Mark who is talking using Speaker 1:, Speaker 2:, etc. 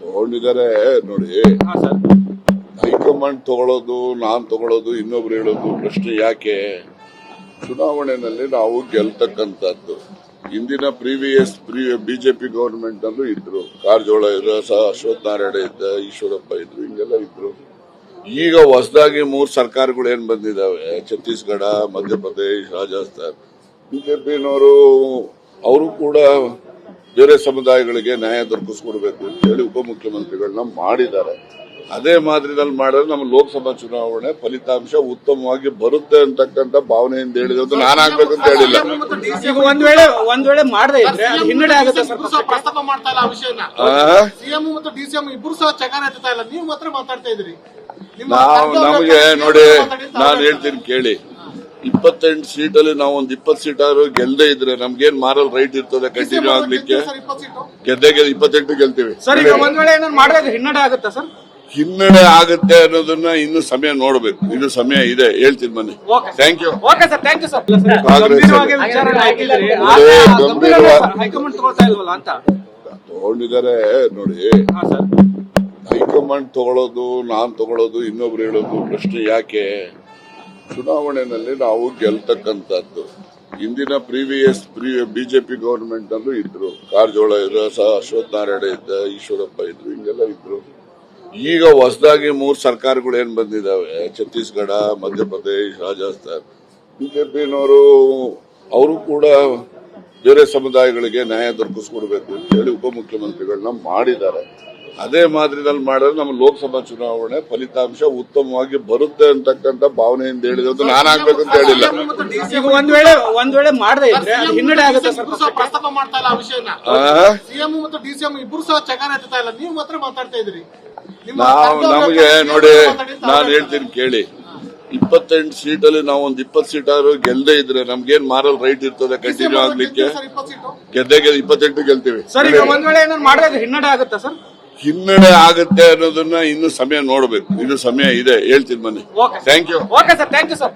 Speaker 1: ತಗೊಂಡಿದ್ದಾರೆ ನೋಡಿ. ಹೈಕಮಾಂಡ್ ತಗೊಳ್ಳೋದು ನಾನ್ ತಗೊಳ್ಳೋದು ಇನ್ನೊಬ್ರು ಹೇಳೋದು ಪ್ರಶ್ನೆ ಯಾಕೆ? ಚುನಾವಣೆನಲ್ಲಿ ನಾವು ಗೆಲ್ತಕ್ಕಂತದ್ದು ಇಂದಿನ ಪ್ರೀವಿಯಸ್ ಬಿಜೆಪಿ ಗವರ್ಮೆಂಟ್ ಅಲ್ಲೂ ಇದ್ರು. ಕಾರಜೋಳ ಇದ್ರು ಸಹ ಅಶ್ವಥ್ ನಾರಾಯಣ ಇದ್ದ ಈಶ್ವರಪ್ಪ ಇದ್ರು ಹಿಂಗೆಲ್ಲ ಇದ್ರು. ಈಗ ಹೊಸದಾಗಿ ಮೂರ್ ಸರ್ಕಾರಗಳು ಏನ್ ಬಂದಿದಾವೆ? ಛತ್ತೀಸ್ಗಢ ಮಧ್ಯಪ್ರದೇಶ ರಾಜಸ್ಥಾನ್. ಬಿಜೆಪಿನವರು ಅವರು ಕೂಡ ಬೇರೆ ಸಮುದಾಯಗಳಿಗೆ ನ್ಯಾಯ ದೊರಕಿಸ್ಕೊಡ್ಬೇಕು ಅಂತ ಹೇಳಿ ಉಪಮುಖ್ಯಮಂತ್ರಿಗಳನ್ನ ಮಾಡಿದ್ದಾರೆ. ಅದೇ ಮಾದರಿನಲ್ಲಿ ಮಾಡಿದ್ರೆ ನಮ್ಮ ಲೋಕಸಭಾ ಚುನಾವಣೆ ಫಲಿತಾಂಶ ಉತ್ತಮವಾಗಿ ಬರುತ್ತೆ ಅಂತಕ್ಕಂಥ ಭಾವನೆಯಿಂದ ಹೇಳಿರೋದು ನಾನಾಗ್ಬೇಕು ಅಂತ ಹೇಳಿಲ್ಲ.
Speaker 2: ಒಂದ್ ವೇಳೆ ಒಂದ್ ವೇಳೆ ಮಾಡದೇ ಇದ್ರೆ ಅದು ಹಿನ್ನಡೆ ಆಗುತ್ತೆ ಸರ್
Speaker 3: ಇಬ್ರು ಸಹ ಪ್ರಸ್ತಾಪ ಮಾಡ್ತಾ ಇಲ್ಲ ಆ ವಿಷಯನ. ಸಿಎಂ ಮತ್ತು ಡಿಸಿಎಂ ಇಬ್ರು ಸಹ ಚಕಾರ ಇಲ್ಲ. ನೀವು ಮಾತ್ರ ಮಾತಾಡ್ತಾ ಇದ್ದೀರಿ. ನಿಮ್ಮ
Speaker 1: ನಾವು ನಮಗೆ ನೋಡಿ ನಾನು ಹೇಳ್ತೀನಿ ಕೇಳಿ. ಇಪ್ಪತ್ತೆಂಟು ಸೀಟಲ್ಲಿ ನಾವು ಒಂದ್ ಇಪ್ಪತ್ತು ಸೀಟಾರು ಗೆಲ್ದೇ ಇದ್ರೆ ನಮ್ಗೇನ್ ಮಾರಲ್ ರೈಟ್ ಇರ್ತದೆ ಕಂಟಿನ್ಯೂ ಆಗ್ಲಿಕ್ಕೆ? ಗೆದ್ದೆ ಗೆದ್ದು ಇಪ್ಪತ್ತೆಂಟು ಗೆಲ್ತೀವಿ.
Speaker 2: ಹಿನ್ನಡೆ ಆಗುತ್ತಾ ಸರ್?
Speaker 1: ಹಿನ್ನಡೆ ಆಗುತ್ತೆ ಅನ್ನೋದನ್ನ ಇನ್ನು ಸಮಯ ನೋಡ್ಬೇಕು. ಇನ್ನು ಸಮಯ ಇದೆ. ಹೇಳ್ತೀನಿ ಬನ್ನಿ. Thank you
Speaker 2: okay sir thank you sir.
Speaker 1: Congress
Speaker 2: ಗಂಭೀರವಾಗಿ ವಿಚಾರ ಹಾಕಿದ್ದೀರಿ.
Speaker 1: ಅದೇ
Speaker 2: ಆದ್ರೆ
Speaker 1: ಗಂಭೀರವಾಗಿ-
Speaker 2: ಹೈಕಮಾಂಡ್ ತಗೊಳ್ತಾ ಇಲ್ವಲ್ಲ ಅಂತ?
Speaker 1: ತಗೊಂಡಿದ್ದಾರೆ ನೋಡಿ.
Speaker 2: ಹಾ ಸರ್.
Speaker 1: ಹೈಕಮಾಂಡ್ ತಗೊಳ್ಳೋದು ನಾನ್ ತಗೊಳ್ಳೋದು ಇನ್ನೊಬ್ರು ಹೇಳೋದು ಪ್ರಶ್ನೆ ಯಾಕೆ? ಚುನಾವಣೆಯಲ್ಲಿ ನಾವು ಗೆಲ್ತಕ್ಕಂಥದ್ದು. ಇಂದಿನ ಪ್ರೀವಿಯಸ್ ಬಿಜೆಪಿ ಗವರ್ಮೆಂಟ್ ಅಲ್ಲೂ ಇದ್ರು. ಕಾರಜೋಳ ಇದ್ರು ಸಹ ಅಶ್ವಥ್ ನಾರಾಯಣ ಇದ್ದ, ಈಶ್ವರಪ್ಪ ಇದ್ರು, ಹಿಂಗೆಲ್ಲ ಇದ್ರು. ಈಗ ಹೊಸದಾಗಿ ಮೂರ್ ಸರ್ಕಾರಗಳು ಏನ್ ಬಂದಿದಾವೆ? ಛತ್ತೀಸ್ಗಢ, ಮಧ್ಯಪ್ರದೇಶ, ರಾಜಸ್ಥಾನ್. ಬಿಜೆಪಿನವರು, ಅವರು ಕೂಡ ಬೇರೆ ಸಮುದಾಯಗಳಿಗೆ ನ್ಯಾಯ ದೊರಕಿಸ್ಕೊಡ್ಬೇಕು ಅಂತ ಹೇಳಿ ಉಪಮುಖ್ಯಮಂತ್ರಿಗಳನ್ನ ಮಾಡಿದ್ದಾರೆ. ಅದೇ ಮಾದರಿನಲ್ಲಿ ಮಾಡಿದ್ರೆ ನಮ್ಮ ಲೋಕಸಭಾ ಚುನಾವಣೆ ಫಲಿತಾಂಶ ಉತ್ತಮವಾಗಿ ಬರುತ್ತೆ ಅಂತಕ್ಕಂಥ ಭಾವನೆಯಿಂದ ಹೇಳಿರೋದು ನಾನಾಗ್ಬೇಕು ಅಂತ ಹೇಳಿಲ್ಲ.
Speaker 2: ಒಂದ್ ವೇಳೆ ಒಂದ್ ವೇಳೆ ಮಾಡದೇ ಇದ್ರೆ ಹಿನ್ನಡೆ ಆಗುತ್ತೆ ಸರ್
Speaker 3: ಇಬ್ರು ಸಹ ಪ್ರಸ್ತಾಪ ಮಾಡ್ತಾ ಇಲ್ಲ ಆ ವಿಷಯನ.
Speaker 1: ಆ?
Speaker 3: ಸಿಎಂ ಮತ್ತು ಡಿಸಿಎಂ ಇಬ್ರು ಸಹ ಚಕಾರ ಎತ್ತಾ ಇಲ್ಲ. ನೀವು ಮಾತ್ರ ಮಾತಾಡ್ತಾ ಇದ್ರಿ
Speaker 1: ನಾವು ನಮಗೆ ನೋಡಿ ನಾನು ಹೇಳ್ತೀನಿ ಕೇಳಿ. ಇಪ್ಪತ್ತೆಂಟು ಸೀಟಲ್ಲಿ ನಾವು ಒಂದ್ ಇಪ್ಪತ್ ಸೀಟ್ ಆದ್ರೂ ಗೆಲ್ದೇ ಇದ್ರೆ ನಮ್ಗೇನ್ ಮಾರಲ್ ರೈಟ್ ಇರ್ತದೆ ಕಂಟಿನ್ಯೂ ಆಗ್ಲಿಕ್ಕೆ? ಗೆದ್ದೆ ಗೆದ್ದು ಇಪ್ಪತ್ತೆಂಟು ಗೆಲ್ತೀವಿ.
Speaker 2: ಸರ್ ಈಗ ಒಂದ್ ವೇಳೆ ಏನಾದ್ರು ಮಾಡಿದ್ರೆ ಹಿನ್ನಡೆ ಆಗುತ್ತಾ ಸರ್?
Speaker 1: ಹಿನ್ನಡೆ ಆಗುತ್ತೆ ಅನ್ನೋದನ್ನ ಇನ್ನು ಸಮಯ ನೋಡ್ಬೇಕು. ಇನ್ನು ಸಮಯ ಇದೆ. ಹೇಳ್ತೀನಿ ಬನ್ನಿ
Speaker 2: okay
Speaker 1: thank you
Speaker 2: okay sir thank you sir